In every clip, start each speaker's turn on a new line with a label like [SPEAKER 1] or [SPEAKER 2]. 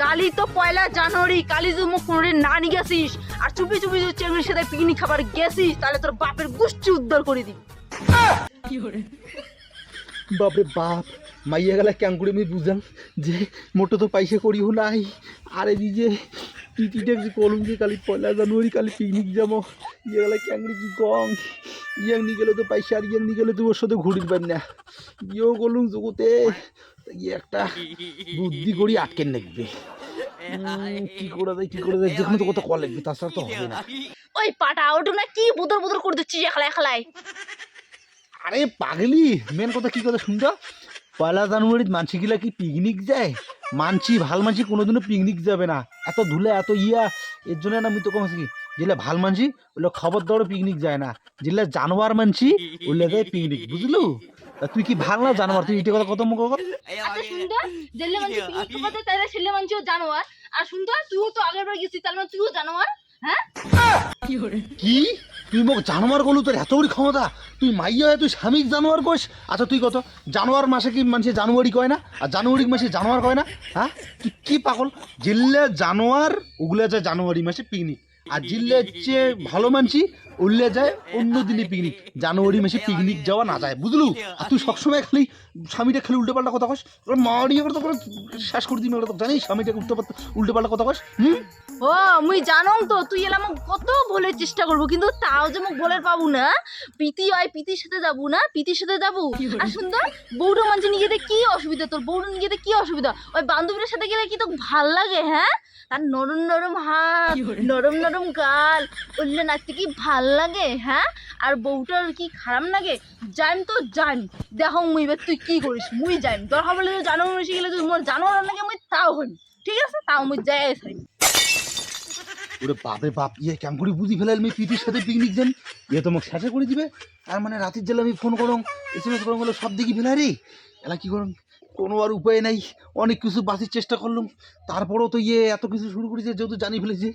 [SPEAKER 1] কালি তো পয়লা জানুয়ারি কালি তুই মুখ না নিয়ে গেছিস আর চুপি চুপি যদি চেংড়ির সাথে পিকনিক খাবার গেছিস তাহলে তোর বাপের গোষ্ঠী উদ্ধার করে দিবি।
[SPEAKER 2] বাপরে বাপ মাইয়া গেলা ক্যাঙ্কুড়ি আমি বুঝলাম যে মোটো তো পয়সা করিও নাই। আরে দিজে যে কলম যে কালি পয়লা জানুয়ারি কালি পিকনিক যাব। ইয়ে গেলা ক্যাঙ্কুড়ি কি কম ইয়াং নি গেলে তো পয়সা আর ইয়াং নি গেলে তো ওর সাথে ঘুরির পার না। ইয়েও করলুম জগতে। ইয়ে একটা বুদ্ধি করি আটকে নেকবে। উম, কি করে দেয় কি করে দেয় যেখানে তো কত কল লাগবে তাছাড়া তো হবে না।
[SPEAKER 1] ওই পাটা ওটা না কি বুদর বুদর করে দিচ্ছিস একলা একলাই?
[SPEAKER 2] আরে পাগলি মেন কথা কি কথা শুনতো পয়লা জানুয়ারিত মানসিগুলা কি পিকনিক যায়? মানছি ভালো মানছি কোনোদিনও পিকনিক যাবে না। এত ধুলে এত ইয়া এর জন্য না আমি তো কমছি কি যেগুলা ভালো মানছি ওগুলো খবর দৌড়ে পিকনিক যায় না। যেগুলা জানোয়ার মানছি ওগুলো যায় পিকনিক বুঝলু? তুই কি ভালো না জানোয়ার? তুই এটা কথা কত মুখ কর
[SPEAKER 1] আচ্ছা সুন্দর। জেলে মানছি পিকনিক করতে তাহলে ছেলে মানছিও জানোয়ার। আর সুন্দর তুইও তো আগের বার গেছিস তার মানে তুইও জানোয়ার হ্যাঁ?
[SPEAKER 2] কি? তুই মোক জানোয়ার গলু তোর এত বড় ক্ষমতা। তুই মাইয়া হয়ে তুই স্বামীক জানোয়ার কইস আচ্ছা তুই কত? জানোয়ার মাসে কি মানুষে জানুয়ারি কয় না? আর জানুয়ারি মাসে জানোয়ার কয় না? হ্যাঁ তুই কি পাগল? জিল্লে জানোয়ার ওগুলা যায় জানুয়ারি মাসে পিকনিক আর জিল্লে যে ভালো মানছি উল্লে যায় অন্য দিনে পিকনিক জানুয়ারি মাসে পিকনিক যাওয়া না যায় বুঝলু? আর তুই সবসময় খালি স্বামীটা খালি উল্টো পাল্টা কথা কস মারিয়ে করে তো করে দিবি তো জানিস স্বামীটাকে উল্টো উল্টো পাল্টা কথা কস হুম?
[SPEAKER 1] ও মুই জানং তো তুই এলাম কত বলের চেষ্টা করব কিন্তু তাও যে মুখ বলের পাবো না। পিতি হয় পিতির সাথে যাব না পিতির সাথে যাব। আর সুন্দর বৌটো মানছে নিয়ে কি অসুবিধা তোর নিয়ে যেতে কি অসুবিধা? ওই বান্ধবীর সাথে গেলে কি তোকে ভালো লাগে হ্যাঁ? তার নরম নরম হাত নরম নরম গাল। উল্লে নাচতে কি ভালো লাগে হ্যাঁ? আর বউটার কি খারাপ লাগে? যাইম তো যাইম দেখো মুই এবার তুই কি করিস? মুই যাইম তোর হবলে জানোয়ার এসে গেলে তুই মোর জানোয়ার লাগে মুই তাও হইম ঠিক আছে? তাও মুই যাই আসাইম
[SPEAKER 2] ওরে বাপরে বাপ ইয়ে কেমন করে বুঝি ফেলাল আমি পিটির সাথে পিকনিক যান? ইয়ে তো মোক শেষে করে দিবে। আর মানে রাতের জেলে আমি ফোন করং এস এম এস করং হলো সব দেখি ফেলা রে। এলা কি করং? কোনো আর উপায় নাই। অনেক কিছু বাঁচির চেষ্টা করলাম। তারপরেও তো ইয়ে এত কিছু শুরু করেছে, যেহেতু জানি ফেলেছে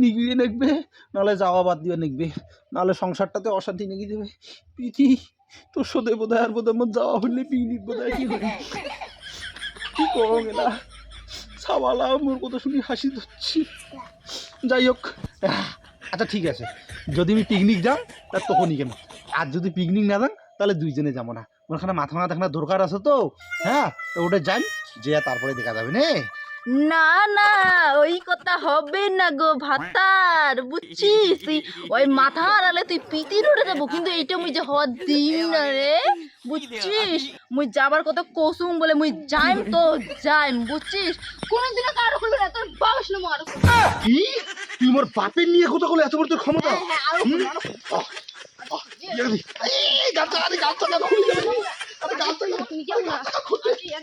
[SPEAKER 2] নিগিয়ে নেকবে, নাহলে যাওয়া বাদ দিয়ে নেকবে, নাহলে সংসারটাতে অশান্তি নেগে দেবে। পিঠি তোর সাথে বোধ আর বোধ আমার যাওয়া হলে পিকনিক বোধ হয় কি হবে? কি করো এলা সাবালা মোর কথা শুনি হাসি ধরছি। যাই হোক আচ্ছা ঠিক আছে। যদি আমি পিকনিক যাম তা তখনই কেন? আর যদি পিকনিক না যান, তাহলে দুইজনে যাব না। ওখানে মাথা মাথা দেখানোর দরকার আছে তো হ্যাঁ? তো ওটা যাই যে তারপরে দেখা যাবে নে।
[SPEAKER 1] না না ওই কথা হবে না গো ভাতার বুঝছিস? তুই ওই মাথা হারালে তুই পিতির উঠে যাব কিন্তু এইটা মুই যে হওয়ার দিন না রে বুঝছিস? মুই যাবার কথা কসুম বলে মুই যাইম তো যাইম বুঝছিস? কোনোদিনও কারও খুলবে না তোর বয়স না আরও
[SPEAKER 2] কি? তুই মোর বাপের নিয়ে কথা বলে এত বড় তোর ক্ষমতা?
[SPEAKER 1] হ্যাঁ
[SPEAKER 2] আরও রে, আরে গাছটা কেন খুলে? আরে গাছটা কেন?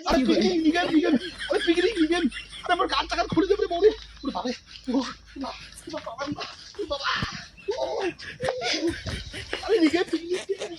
[SPEAKER 2] আরে পিকনিক নিগেন, নিগেন। আরে পিকনিক নিগেন। আরে আমার গাছটা কেন খুলে যাবে বৌদি? ওরে বাবা, ও, বাবা, বাবা, বাবা, আরে নিগেন, পিকনিক নিগেন।